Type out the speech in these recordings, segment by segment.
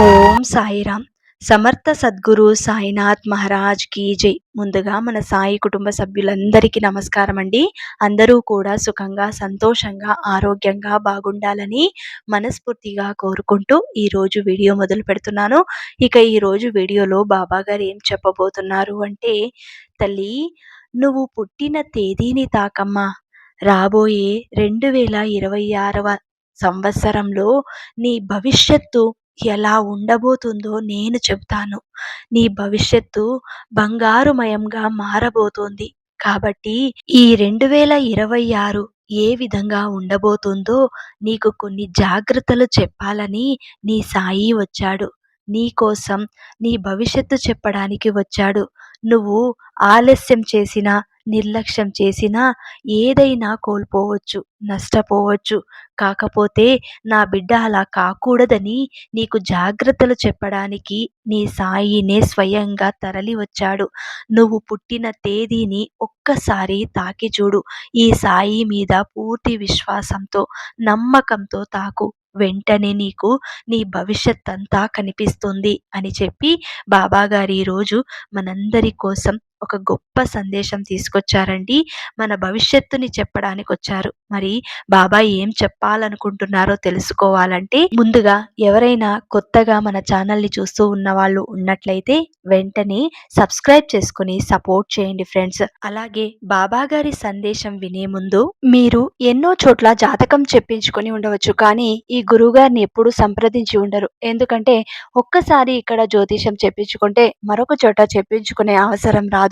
ఓం సాయిరామ్. సమర్థ సద్గురు సాయినాథ్ మహారాజ్ కీ జై. ముందుగా మన సాయి కుటుంబ సభ్యులందరికీ నమస్కారం అండి. అందరూ కూడా సుఖంగా సంతోషంగా ఆరోగ్యంగా బాగుండాలని మనస్ఫూర్తిగా కోరుకుంటూ ఈరోజు వీడియో మొదలు పెడుతున్నాను. ఇక ఈరోజు వీడియోలో బాబా గారు ఏం చెప్పబోతున్నారు అంటే తల్లి నువ్వు పుట్టిన తేదీని తాకమ్మా. రాబోయే రెండు వేల ఇరవై ఆరవ సంవత్సరంలో నీ భవిష్యత్తు ఎలా ఉండబోతుందో నేను చెబుతాను. నీ భవిష్యత్తు బంగారుమయంగా మారబోతోంది. కాబట్టి ఈ రెండు వేల ఇరవై ఆరు ఏ విధంగా ఉండబోతుందో నీకు కొన్ని జాగ్రత్తలు చెప్పాలని నీ సాయి వచ్చాడు. నీ కోసం నీ భవిష్యత్తు చెప్పడానికి వచ్చాడు. నువ్వు ఆలస్యం చేసినా నిర్లక్ష్యం చేసినా ఏదైనా కోల్పోవచ్చు నష్టపోవచ్చు. కాకపోతే నా బిడ్డ అలా కాకూడదని నీకు జాగ్రత్తలు చెప్పడానికి నీ సాయినే స్వయంగా తరలి వచ్చాడు నువ్వు పుట్టిన తేదీని ఒక్కసారి తాకి చూడు. ఈ సాయి మీద పూర్తి విశ్వాసంతో నమ్మకంతో తాకు. వెంటనే నీకు నీ భవిష్యత్ అంతా కనిపిస్తుంది అని చెప్పి బాబాగారు ఈరోజు మనందరి కోసం ఒక గొప్ప సందేశం తీసుకొచ్చారండి. మన భవిష్యత్తుని చెప్పడానికి వచ్చారు మరి బాబా ఏం చెప్పాలనుకుంటున్నారో తెలుసుకోవాలంటే ముందుగా ఎవరైనా కొత్తగా మన ఛానల్ని చూస్తూ ఉన్న వాళ్ళు ఉన్నట్లయితే వెంటనే సబ్స్క్రైబ్ చేసుకుని సపోర్ట్ చేయండి ఫ్రెండ్స్. అలాగే బాబా గారి సందేశం వినే ముందు మీరు ఎన్నో చోట్ల జాతకం చెప్పించుకొని ఉండవచ్చు. కానీ ఈ గురువుగారిని ఎప్పుడు సంప్రదించి ఉండరు. ఎందుకంటే ఒక్కసారి ఇక్కడ జ్యోతిషం చెప్పించుకుంటే మరొక చోట చెప్పించుకునే అవసరం రాదు.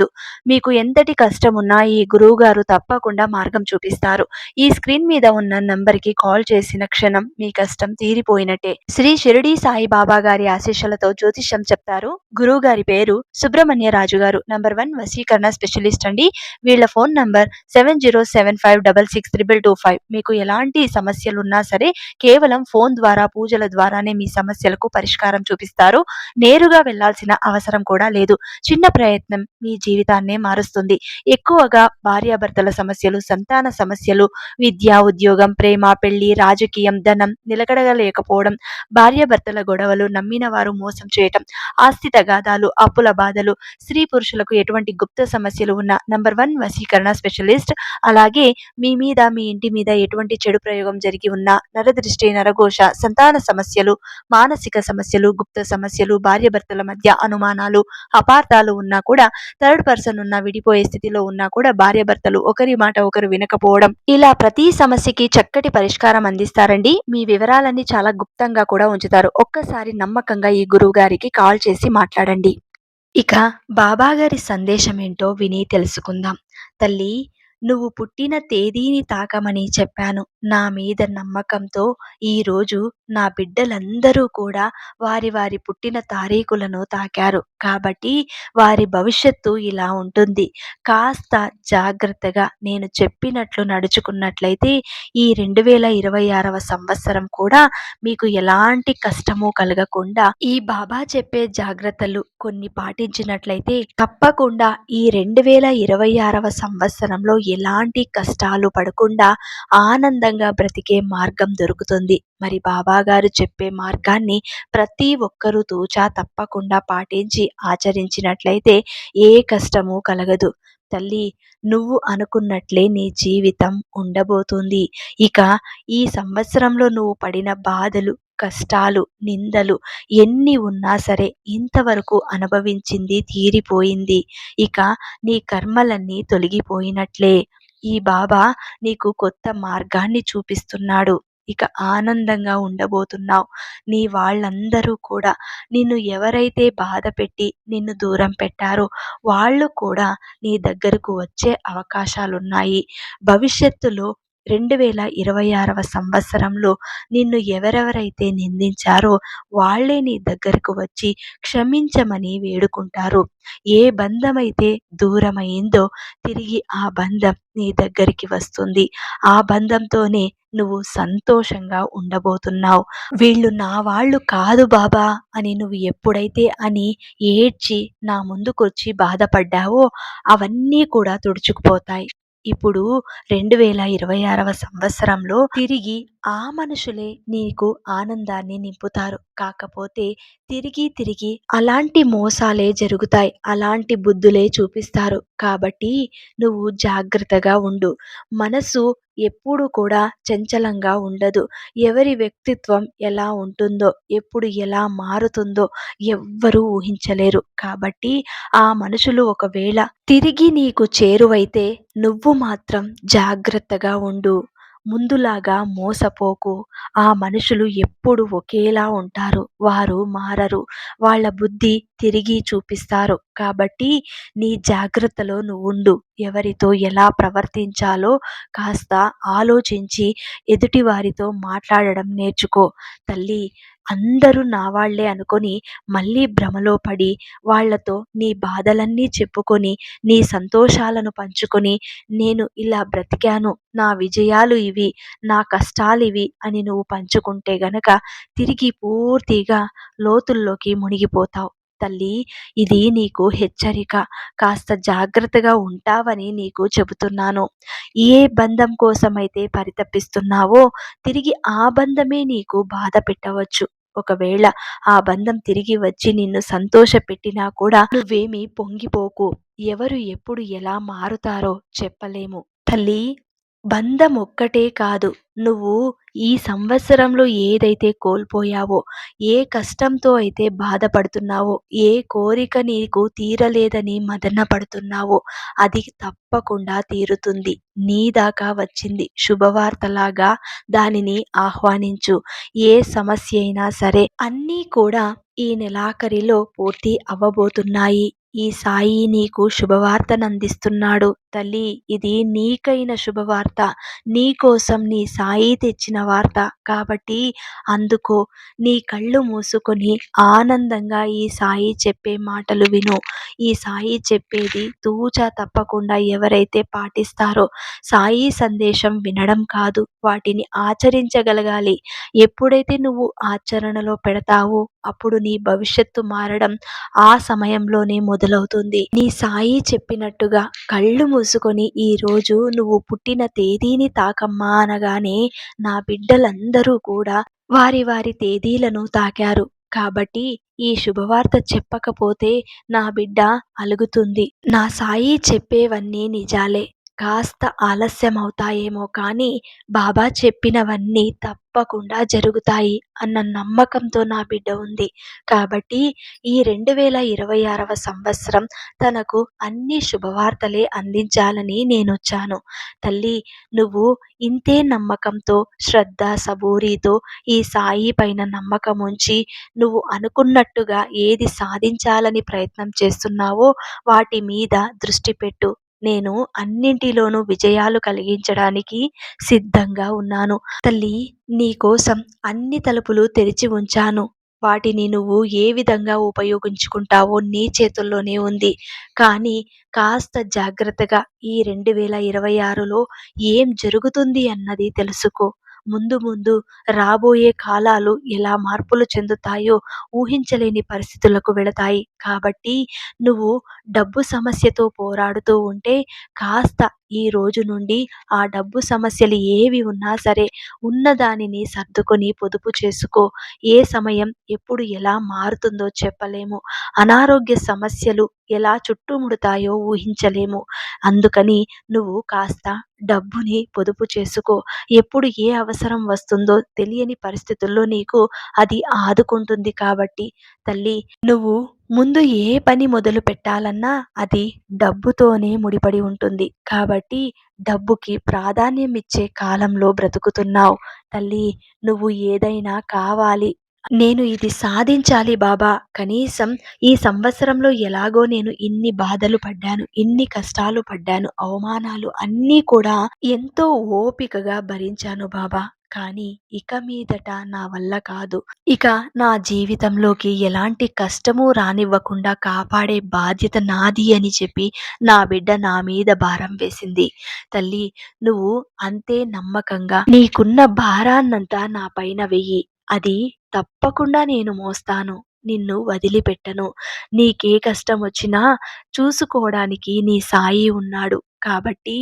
మీకు ఎంతటి కష్టం ఉన్నా ఈ గురువు గారు తప్పకుండా మార్గం చూపిస్తారు. ఈ స్క్రీన్ మీద ఉన్న నంబర్కి కాల్ చేసిన క్షణం మీ కష్టం తీరిపోయినట్టే. శ్రీ షిరిడి సాయిబాబా గారి ఆశీస్సులతో జ్యోతిష్యం చెప్తారు. గురువు గారి పేరు సుబ్రహ్మణ్య రాజు గారు నంబర్ వన్ వసీకరణ స్పెషలిస్ట్ అండి. వీళ్ళ phone number seven zero seven five double six triple two five. మీకు ఎలాంటి సమస్యలు ఉన్నా సరే కేవలం ఫోన్ ద్వారా పూజల ద్వారానే మీ సమస్యలకు పరిష్కారం చూపిస్తారు. నేరుగా వెళ్ళాల్సిన అవసరం కూడా లేదు. చిన్న ప్రయత్నం మీ జీవితాన్నే మారుస్తుంది. ఎక్కువగా భార్యాభర్తల సమస్యలు సంతాన సమస్యలు విద్య ఉద్యోగం ప్రేమ పెళ్ళి రాజకీయం ధనం నిలకడగలేకపోవడం భార్యాభర్తల గొడవలు నమ్మిన వారు మోసం చేయటం ఆస్తి తగాదాలు అప్పుల బాధలు స్త్రీ పురుషులకు ఎటువంటి గుప్త సమస్యలు ఉన్న నంబర్ వన్ వశీకరణ స్పెషలిస్ట్. అలాగే మీ మీద మీ ఇంటి మీద ఎటువంటి చెడు ప్రయోగం జరిగి ఉన్న నరదృష్టి నరఘోష సంతాన సమస్యలు మానసిక సమస్యలు గుప్త సమస్యలు భార్యాభర్తల మధ్య అనుమానాలు అపార్థాలు ఉన్నా కూడా థర్డ్ పర్సన్ ఉన్న విడిపోయే స్థితిలో ఉన్నా కూడా భార్యాభర్తలు ఒకరి మాట ఒకరు వినకపోవడం ఇలా ప్రతి సమస్యకి చక్కటి పరిష్కారం అందిస్తారండి. మీ వివరాలన్నీ చాలా గుప్తంగా కూడా ఉంచుతారు. ఒక్కసారి నమ్మకంగా ఈ గురువు గారికి కాల్ చేసి మాట్లాడండి. ఇక బాబాగారి సందేశం ఏంటో విని తెలుసుకుందాం. తల్లి నువ్వు పుట్టిన తేదీని తాకమని చెప్పాను. నా మీద నమ్మకంతో ఈరోజు నా బిడ్డలందరూ కూడా వారి వారి పుట్టిన తారీఖులను తాకారు. కాబట్టి వారి భవిష్యత్తు ఇలా ఉంటుంది. కాస్త జాగ్రత్తగా నేను చెప్పినట్లు నడుచుకున్నట్లయితే ఈ రెండు వేల ఇరవై ఆరవ సంవత్సరం కూడా మీకు ఎలాంటి కష్టము కలగకుండా ఈ బాబా చెప్పే జాగ్రత్తలు కొన్ని పాటించినట్లయితే తప్పకుండా ఈ రెండు వేల ఇరవై ఆరవ సంవత్సరంలో ఎలాంటి కష్టాలు పడకుండా ఆనందంగా బ్రతికే మార్గం దొరుకుతుంది. మరి బాబా గారు చెప్పే మార్గాన్ని ప్రతి ఒక్కరూ తూచా తప్పకుండా పాటించి ఆచరించినట్లయితే ఏ కష్టము కలగదు. తల్లి నువ్వు అనుకున్నట్లే నీ జీవితం ఉండబోతుంది. ఇక ఈ సంవత్సరంలో నువ్వు పడిన బాధలు కష్టాలు నిందలు ఎన్ని ఉన్నా సరే ఇంతవరకు అనుభవించింది తీరిపోయింది. ఇక నీ కర్మలన్నీ తొలగిపోయినట్లే. ఈ బాబా నీకు కొత్త మార్గాన్ని చూపిస్తున్నాడు. ఇక ఆనందంగా ఉండబోతున్నావు. నీ వాళ్ళందరూ కూడా నిన్ను ఎవరైతే బాధ పెట్టి నిన్ను దూరం పెట్టారో వాళ్ళు కూడా నీ దగ్గరకు వచ్చే అవకాశాలున్నాయి. భవిష్యత్తులో రెండు వేల ఇరవై ఆరవ సంవత్సరంలో నిన్ను ఎవరెవరైతే నిందించారో వాళ్ళే నీ దగ్గరకు వచ్చి క్షమించమని వేడుకుంటారు. ఏ బంధమైతే దూరమైందో తిరిగి ఆ బంధం నీ దగ్గరికి వస్తుంది. ఆ బంధంతోనే నువ్వు సంతోషంగా ఉండబోతున్నావు. వీళ్ళు నా వాళ్ళు కాదు బాబా అని నువ్వు ఎప్పుడైతే అని ఏడ్చి నా ముందుకొచ్చి బాధపడ్డావో అవన్నీ కూడా తుడుచుకుపోతాయి. ఇప్పుడు రెండు వేల ఇరవై ఆరవ సంవత్సరంలో తిరిగి ఆ మనుషులే నీకు ఆనందాన్ని నింపుతారు. కాకపోతే తిరిగి తిరిగి అలాంటి మోసాలే జరుగుతాయి. అలాంటి బుద్ధులే చూపిస్తారు. కాబట్టి నువ్వు జాగ్రత్తగా ఉండు. మనసు ఎప్పుడు కూడా చంచలంగా ఉండదు. ఎవరి వ్యక్తిత్వం ఎలా ఉంటుందో ఎప్పుడు ఎలా మారుతుందో ఎవ్వరూ ఊహించలేరు. కాబట్టి ఆ మనుషులు ఒకవేళ తిరిగి నీకు చేరువైతే నువ్వు మాత్రం జాగ్రత్తగా ఉండు. ముందులాగా మోసపోకు. ఆ మనుషులు ఎప్పుడు ఒకేలా ఉంటారు. వారు మారరు. వాళ్ళ బుద్ధి తిరిగి చూపిస్తారు. కాబట్టి నీ జాగ్రత్తలో నువ్వు ఉండు. ఎవరితో ఎలా ప్రవర్తించాలో కాస్త ఆలోచించి ఎదుటివారితో మాట్లాడడం నేర్చుకో. తల్లి అందరూ నా వాళ్ళే అనుకొని మళ్ళీ భ్రమలో పడి వాళ్ళతో నీ బాధలన్నీ చెప్పుకొని నీ సంతోషాలను పంచుకొని నేను ఇలా బ్రతికాను నా విజయాలు ఇవి నా కష్టాలు ఇవి అని నువ్వు పంచుకుంటే గనక తిరిగి పూర్తిగా లోతుల్లోకి మునిగిపోతావు. తల్లి ఇది నీకు హెచ్చరిక. కాస్త జాగ్రత్తగా ఉంటావని నీకు చెబుతున్నాను. ఏ బంధం కోసమైతే పరితపిస్తున్నావో తిరిగి ఆ బంధమే నీకు బాధ పెట్టవచ్చు. ఒకవేళ ఆ బంధం తిరిగి వచ్చి నిన్ను సంతోషపెట్టినా కూడా నువ్వేమీ పొంగిపోకు. ఎవరు ఎప్పుడు ఎలా మారుతారో చెప్పలేము. తల్లి! బంధం ఒక్కటే కాదు నువ్వు ఈ సంవత్సరంలో ఏదైతే కోల్పోయావో ఏ కష్టంతో అయితే బాధపడుతున్నావో ఏ కోరిక నీకు తీరలేదని మదన పడుతున్నావో అది తప్పకుండా తీరుతుంది. నీ దాకా వచ్చింది శుభవార్తలాగా దానిని ఆహ్వానించు. ఏ సమస్య అయినా సరే అన్నీ కూడా ఈ నెలాఖరిలో పూర్తి అవ్వబోతున్నాయి. ఈ సాయి నీకు శుభవార్తనందిస్తున్నాడు తల్లి ఇది నీకైన శుభవార్త. నీ కోసం నీ సాయి తెచ్చిన వార్త. కాబట్టి అందుకో నీ కళ్ళు మూసుకొని ఆనందంగా ఈ సాయి చెప్పే మాటలు విను. ఈ సాయి చెప్పేది తూచా తప్పకుండా ఎవరైతే పాటిస్తారో సాయి సందేశం వినడం కాదు. వాటిని ఆచరించగలగాలి. ఎప్పుడైతే నువ్వు ఆచరణలో పెడతావో అప్పుడు నీ భవిష్యత్తు మారడం ఆ సమయంలోనే మొదలవుతుంది. నీ సాయి చెప్పినట్టుగా కళ్ళు మూసుకొని ఈ రోజు నువ్వు పుట్టిన తేదీని తాకమ్మా అనగానే నా బిడ్డలందరూ కూడా వారి వారి తేదీలను తాకారు. కాబట్టి ఈ శుభవార్త చెప్పకపోతే నా బిడ్డ అలుగుతుంది. నా సాయి చెప్పేవన్నీ నిజాలే. కాస్త ఆలస్యం అవుతాయేమో కానీ బాబా చెప్పినవన్నీ తప్పకుండా జరుగుతాయి అన్న నమ్మకంతో నా బిడ్డ ఉంది. కాబట్టి ఈ రెండు వేల ఇరవై ఆరవ సంవత్సరం తనకు అన్ని శుభవార్తలే అందించాలని నేను వచ్చాను తల్లి నువ్వు ఇంతే నమ్మకంతో శ్రద్ధ సబూరితో ఈ సాయి పైన నమ్మకం ఉంచి నువ్వు అనుకున్నట్టుగా ఏది సాధించాలని ప్రయత్నం చేస్తున్నావో వాటి మీద దృష్టి పెట్టు. నేను అన్నింటిలోనూ విజయాలు కలిగించడానికి సిద్ధంగా ఉన్నాను. తల్లి నీ కోసం అన్ని తలుపులు తెరిచి ఉంచాను. వాటిని నువ్వు ఏ విధంగా ఉపయోగించుకుంటావో నీ చేతుల్లోనే ఉంది. కానీ కాస్త జాగ్రత్తగా ఈ రెండు వేల ఇరవై ఆరులో ఏం జరుగుతుంది అన్నది తెలుసుకో. ముందు ముందు రాబోయే కాలాలు ఎలా మార్పులు చెందుతాయో ఊహించలేని పరిస్థితులకు వెళతాయి. కాబట్టి నువ్వు డబ్బు సమస్యతో పోరాడుతూ ఉంటే కాస్త ఈ రోజు నుండి ఆ డబ్బు సమస్యలు ఏవి ఉన్నా సరే ఉన్నదానిని సర్దుకొని పొదుపు చేసుకో. ఏ సమయం ఎప్పుడు ఎలా మారుతుందో చెప్పలేము. అనారోగ్య సమస్యలు ఎలా చుట్టుముడతాయో ఊహించలేము. అందుకని నువ్వు కాస్త డబ్బుని పొదుపు చేసుకో. ఎప్పుడు ఏ అవసరం వస్తుందో తెలియని పరిస్థితుల్లో నీకు అది ఆదుకుంటుంది కాబట్టి తల్లి నువ్వు ముందు ఏ పని మొదలు పెట్టాలన్నా అది డబ్బుతోనే ముడిపడి ఉంటుంది. కాబట్టి డబ్బుకి ప్రాధాన్యం ఇచ్చే కాలంలో బ్రతుకుతున్నావు. తల్లి నువ్వు ఏదైనా కావాలి. నేను ఇది సాధించాలి బాబా. కనీసం ఈ సంవత్సరంలో ఎలాగో నేను ఇన్ని బాధలు పడ్డాను ఇన్ని కష్టాలు పడ్డాను అవమానాలు అన్నీ కూడా ఎంతో ఓపికగా భరించాను బాబా. కానీ ఇక మీదట నా వల్ల కాదు. ఇక నా జీవితంలోకి ఎలాంటి కష్టము రానివ్వకుండా కాపాడే బాధ్యత నాది అని చెప్పి నా బిడ్డ నా మీద భారం వేసింది. తల్లి నువ్వు అంతే నమ్మకంగా నీకున్న భారాన్నంతా నా పైన వెయ్యి అది తప్పకుండా నేను మోస్తాను నిన్ను వదిలిపెట్టను. నీకే కష్టం వచ్చినా చూసుకోవడానికి నీ సాయి ఉన్నాడు. కాబట్టి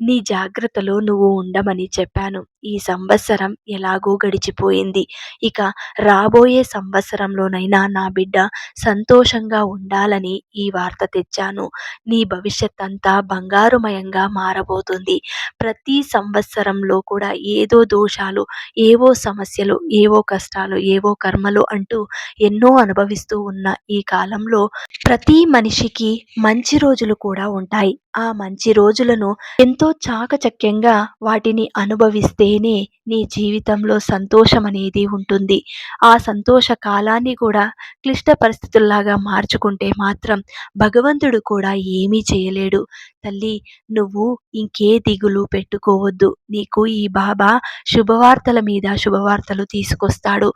నీ జాగ్రత్తలో నువ్వు ఉండమని చెప్పాను. ఈ సంవత్సరం ఎలాగో గడిచిపోయింది. ఇక రాబోయే సంవత్సరంలోనైనా నా బిడ్డ సంతోషంగా ఉండాలని ఈ వార్త తెచ్చాను. నీ భవిష్యత్తంతా బంగారుమయంగా మారబోతుంది. ప్రతి సంవత్సరంలో కూడా ఏదో దోషాలు, ఏవో సమస్యలు, ఏవో కష్టాలు, ఏవో కర్మలు అంటూ ఎన్నో అనుభవిస్తూ ఉన్న ఈ కాలంలో ప్రతి మనిషికి మంచి రోజులు కూడా ఉంటాయి. ఆ మంచి రోజులను ఎంతో చాకచక్యంగా వాటిని అనుభవిస్తేనే నీ జీవితంలో సంతోషం అనేది ఉంటుంది. ఆ సంతోష కాలాన్ని కూడా క్లిష్ట పరిస్థితుల్లాగా మార్చుకుంటే మాత్రం భగవంతుడు కూడా ఏమీ చేయలేడు. తల్లి నువ్వు ఇంకే దిగులు పెట్టుకోవద్దు. నీకు ఈ బాబా శుభవార్తల మీద శుభవార్తలు తీసుకొస్తాడు.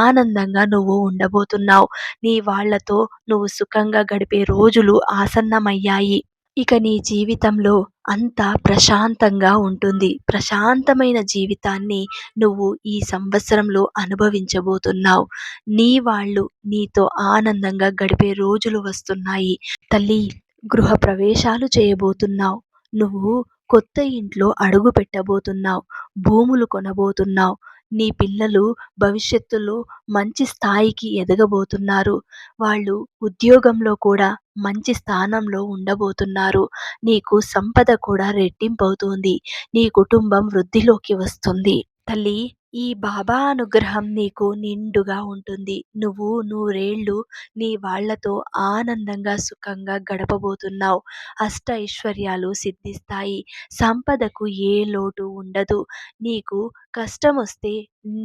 ఆనందంగా నువ్వు ఉండబోతున్నావు. నీ వాళ్ళతో నువ్వు సుఖంగా గడిపే రోజులు ఆసన్నమయ్యాయి. ఇక నీ జీవితంలో అంతా ప్రశాంతంగా ఉంటుంది. ప్రశాంతమైన జీవితాన్ని నువ్వు ఈ సంవత్సరంలో అనుభవించబోతున్నావు. నీ వాళ్ళు నీతో ఆనందంగా గడిపే రోజులు వస్తున్నాయి. తల్లి గృహ ప్రవేశాలు చేయబోతున్నావు. నువ్వు కొత్త ఇంట్లో అడుగు పెట్టబోతున్నావు. భూములు కొనబోతున్నావు. నీ పిల్లలు భవిష్యత్తులో మంచి స్థాయికి ఎదగబోతున్నారు. వాళ్ళు ఉద్యోగంలో కూడా మంచి స్థానంలో ఉండబోతున్నారు. నీకు సంపద కూడా రెట్టింపవుతుంది. నీ కుటుంబం వృద్ధిలోకి వస్తుంది. తల్లి ఈ బాబా అనుగ్రహం నీకు నిండుగా ఉంటుంది. నువ్వు నూరేళ్ళు నీ వాళ్ళతో ఆనందంగా, సుఖంగా గడపబోతున్నావు. అష్ట ఐశ్వర్యాలు సిద్ధిస్తాయి. సంపదకు ఏ లోటు ఉండదు. నీకు కష్టమొస్తే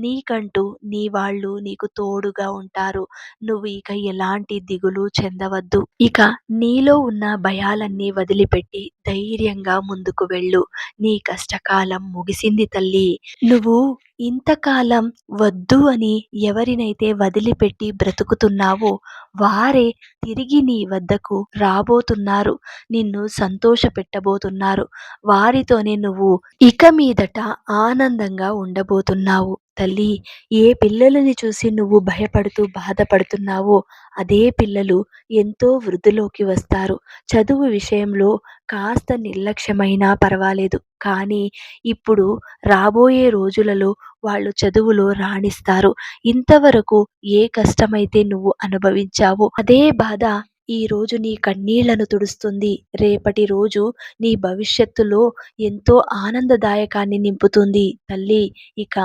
నీకంటూ నీ వాళ్ళు నీకు తోడుగా ఉంటారు. నువ్వు ఇక ఎలాంటి దిగులు చెందవద్దు. ఇక నీలో ఉన్న భయాలన్నీ వదిలిపెట్టి ధైర్యంగా ముందుకు వెళ్ళు. నీ కష్టకాలం ముగిసింది తల్లి నువ్వు ఇంతకాలం వద్దు అని ఎవరినైతే వదిలిపెట్టి బ్రతుకుతున్నావో వారే తిరిగి నీ వద్దకు రాబోతున్నారు. నిన్ను సంతోషపెట్టబోతున్నారు. వారితోనే నువ్వు ఇక మీదట ఆనందంగా ఉండబోతున్నావు. తల్లి ఏ పిల్లలని చూసి నువ్వు భయపడుతూ బాధపడుతున్నావో అదే పిల్లలు ఎంతో వృద్ధిలోకి వస్తారు. చదువు విషయంలో కాస్త నిర్లక్ష్యమైనా పర్వాలేదు. కానీ ఇప్పుడు రాబోయే రోజులలో వాళ్ళు చదువులో రాణిస్తారు. ఇంతవరకు ఏ కష్టమైతే నువ్వు అనుభవించావో అదే బాధ ఈరోజు నీ కన్నీళ్ళను తుడుస్తుంది. రేపటి రోజు నీ భవిష్యత్తులో ఎంతో ఆనందదాయకాన్ని నింపుతుంది. తల్లి ఇక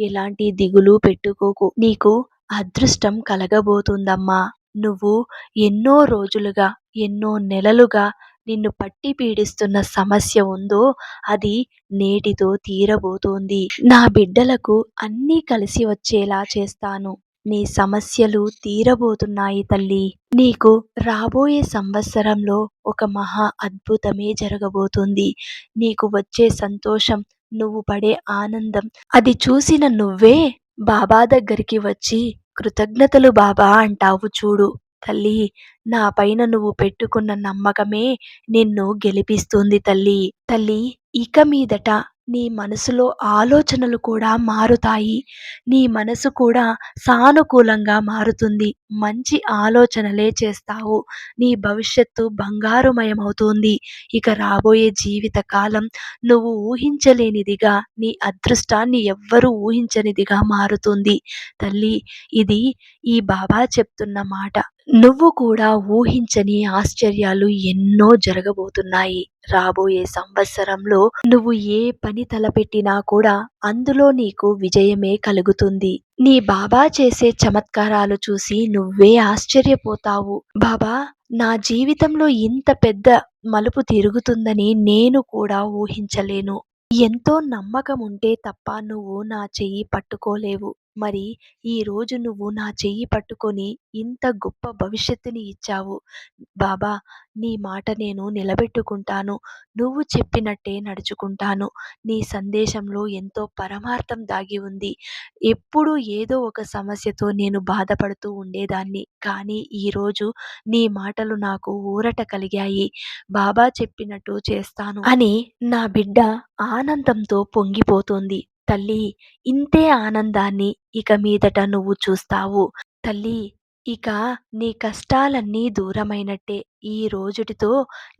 ఎలాంటి దిగులు పెట్టుకోకు. నీకు అదృష్టం కలగబోతుందమ్మా. నువ్వు ఎన్నో రోజులుగా, ఎన్నో నెలలుగా నిన్ను పట్టి పీడిస్తున్న సమస్య ఉందో అది నేటితో తీరబోతోంది. నా బిడ్డలకు అన్నీ కలిసి వచ్చేలా చేస్తాను. నీ సమస్యలు తీరబోతున్నాయి తల్లి నీకు రాబోయే సంవత్సరంలో ఒక మహా అద్భుతమే జరగబోతుంది. నీకు వచ్చే సంతోషం, నువ్వు పడే ఆనందం అది చూసిన నువ్వే బాబా దగ్గరికి వచ్చి కృతజ్ఞతలు బాబా అంటావు చూడు. తల్లీ నా పైన నువ్వు పెట్టుకున్న నమ్మకమే నిన్ను గెలిపిస్తుంది తల్లి తల్లి ఇక మీదట నీ మనసులో ఆలోచనలు కూడా మారుతాయి. నీ మనసు కూడా సానుకూలంగా మారుతుంది. మంచి ఆలోచనలే చేస్తావు. నీ భవిష్యత్తు బంగారుమయమవుతుంది. ఇక రాబోయే జీవిత కాలం నువ్వు ఊహించలేనిదిగా, నీ అదృష్టాన్ని ఎవ్వరూ ఊహించనిదిగా మారుతుంది. తల్లి ఇది ఈ బాబా చెప్తున్న మాట. నువ్వు కూడా ఊహించని ఆశ్చర్యాలు ఎన్నో జరగబోతున్నాయి. రాబోయే సంవత్సరంలో నువ్వు ఏ పని తలపెట్టినా కూడా అందులో నీకు విజయమే కలుగుతుంది. నీ బాబా చేసే చమత్కారాలు చూసి నువ్వే ఆశ్చర్యపోతావు. బాబా నా జీవితంలో ఇంత పెద్ద మలుపు తిరుగుతుందని నేను కూడా ఊహించలేను. ఎంతో నమ్మకం ఉంటే తప్ప నువ్వు నా చెయ్యి పట్టుకోలేవు. మరి ఈరోజు నువ్వు నా చెయ్యి పట్టుకొని ఇంత గొప్ప భవిష్యత్తుని ఇచ్చావు. బాబా నీ మాట నేను నిలబెట్టుకుంటాను. నువ్వు చెప్పినట్టే నడుచుకుంటాను. నీ సందేశంలో ఎంతో పరమార్థం దాగి ఉంది. ఎప్పుడూ ఏదో ఒక సమస్యతో నేను బాధపడుతూ ఉండేదాన్ని. కానీ ఈరోజు నీ మాటలు నాకు ఊరట కలిగాయి. బాబా చెప్పినట్టు చేస్తాను అని నా బిడ్డ ఆనందంతో పొంగిపోతోంది. తల్లి ఇంతే ఆనందాన్ని ఇక మీదట నువ్వు చూస్తావు. తల్లీ ఇక నీ కష్టాలన్నీ దూరమైనట్టే. ఈ రోజుటితో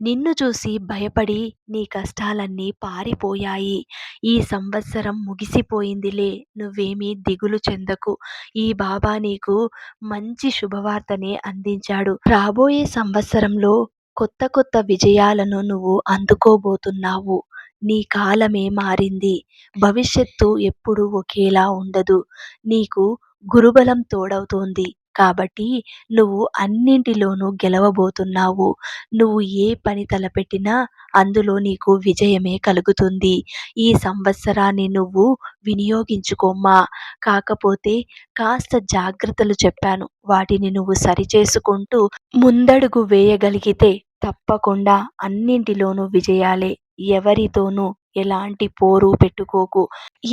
నిన్ను చూసి భయపడి నీ కష్టాలన్నీ పారిపోయాయి. ఈ సంవత్సరం ముగిసిపోయిందిలే నువ్వేమీ దిగులు చెందకు. ఈ బాబా నీకు మంచి శుభవార్తనే అందించాడు. రాబోయే సంవత్సరంలో కొత్త కొత్త విజయాలను నువ్వు అందుకోబోతున్నావు. నీ కాలమే మారింది. భవిష్యత్తు ఎప్పుడూ ఒకేలా ఉండదు. నీకు గురుబలం తోడవుతోంది. కాబట్టి నువ్వు అన్నింటిలోనూ గెలవబోతున్నావు. నువ్వు ఏ పని తలపెట్టినా అందులో నీకు విజయమే కలుగుతుంది. ఈ సంవత్సరాన్ని నువ్వు వినియోగించుకోమ్మా! కాకపోతే కాస్త జాగ్రత్తలు చెప్పాను. వాటిని నువ్వు సరిచేసుకుంటూ ముందడుగు వేయగలిగితే తప్పకుండా అన్నింటిలోనూ విజయాలే. ఎవరితోనూ ఎలాంటి పోరు పెట్టుకోకు.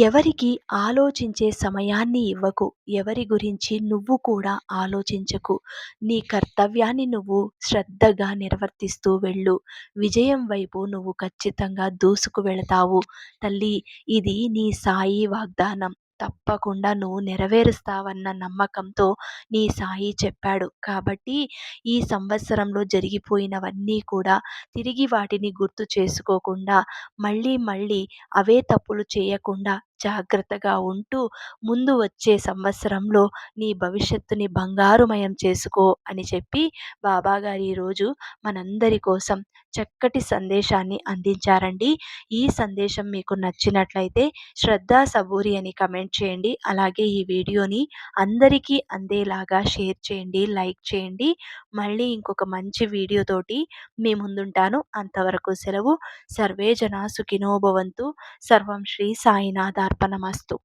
ఎవరికి ఆలోచించే సమయాన్ని ఇవ్వకు. ఎవరి గురించి నువ్వు కూడా ఆలోచించకు. నీ కర్తవ్యాన్ని నువ్వు శ్రద్ధగా నిర్వర్తిస్తూ వెళ్ళు. విజయం వైపు నువ్వు ఖచ్చితంగా దూసుకు వెళతావు. తల్లి ఇది నీ సాయి వాగ్దానం. తప్పకుండా నువ్వు నెరవేరుస్తావన్న నమ్మకంతో నీ సాయి చెప్పాడు. కాబట్టి ఈ సంవత్సరంలో జరిగిపోయినవన్నీ కూడా తిరిగి వాటిని గుర్తు చేసుకోకుండా మళ్ళీ మళ్ళీ అవే తప్పులు చేయకుండా జాగ్రత్తగా ఉంటూ ముందు వచ్చే సంవత్సరంలో నీ భవిష్యత్తుని బంగారుమయం చేసుకో అని చెప్పి బాబాగారు ఈరోజు మనందరి కోసం చక్కటి సందేశాన్ని అందించారండి. ఈ సందేశం మీకు నచ్చినట్లయితే శ్రద్ధా సబూరి అని కమెంట్ చేయండి. అలాగే ఈ వీడియోని అందరికీ అందేలాగా షేర్ చేయండి. లైక్ చేయండి. మళ్ళీ ఇంకొక మంచి వీడియోతోటి మీ ముందుంటాను. అంతవరకు సెలవు. సర్వే జనా సుఖినో భవంతు. సర్వం శ్రీ సాయినాథ అర్పణమస్తు